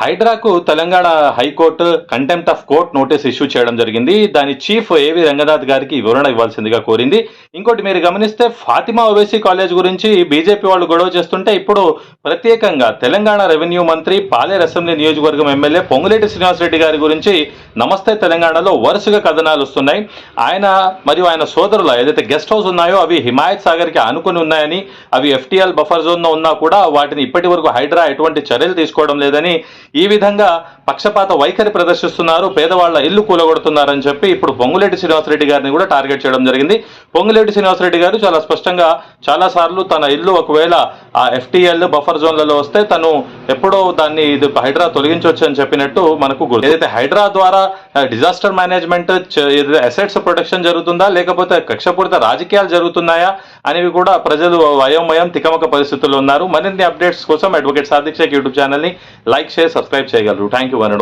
హైడ్రాకు Telangana high court contempt of court notice issue చేయడం జరిగింది. దాని చీఫ్ ఏవి రంగనాథ్ గారికి వివరణ ఇవ్వాల్సిందిగా కోరింది. ఇంకోటి మీరు గమనిస్తే ఫాతిమా ఓవేసీ కాలేజ్ గురించి బీజేపీ వాళ్ళు గొడవ చేస్తుంటే ఇప్పుడు ప్రత్యేకంగా తెలంగాణ రెవెన్యూ మంత్రి పాలేరు అసెంబ్లీ నియోజకవర్గం ఎమ్మెల్యే పొంగులేటి శ్రీనివాసరెడ్డి గారి గురించి నమస్తే తెలంగాణలో వరుసగా కథనాలు వస్తున్నాయి. ఆయన మరియు ఆయన సోదరుల ఏదైతే గెస్ట్ హౌస్ ఉన్నాయో అవి హిమాయత్ సాగర్కి ఆనుకుని ఉన్నాయని అవి ఎఫ్టీఎల్ బఫర్ జోన్లో ఉన్నా కూడా వాటిని ఇప్పటి వరకు హైడ్రా ఎటువంటి చర్యలు తీసుకోవడం లేదని ఈ విధంగా పక్షపాత వైఖరి ప్రదర్శిస్తున్నారు పేదవాళ్ళ ఇల్లు కూలగొడుతున్నారని చెప్పి ఇప్పుడు పొంగులేటి శ్రీనివాసరెడ్డి గారిని కూడా టార్గెట్ చేయడం జరిగింది. పొంగులేటి శ్రీనివాసరెడ్డి గారు చాలా స్పష్టంగా చాలా సార్లు తన ఇల్లు ఒకవేళ ఆ ఎఫ్టీఎల్ బఫర్ జోన్లలో వస్తే తను ఎప్పుడో దాన్ని ఇది హైడ్రా తొలగించవచ్చు అని చెప్పినట్టు మనకు గుర్తు. ఏదైతే హైడ్రా ద్వారా డిజాస్టర్ మేనేజ్మెంట్ అసెట్స్ ప్రొటెక్షన్ జరుగుతుందా లేకపోతే కక్షపూరిత రాజకీయాలు జరుగుతున్నాయా అనేవి కూడా ప్రజలు వయోమయం తికమక పరిస్థితుల్లో ఉన్నారు. మరిన్ని అప్డేట్స్ కోసం అడ్వకేట్ సాధిక్షేక్ యూట్యూబ్ ఛానల్ని లైక్ షేర్ సబ్స్క్రైబ్ చేయగలరు. Thank you one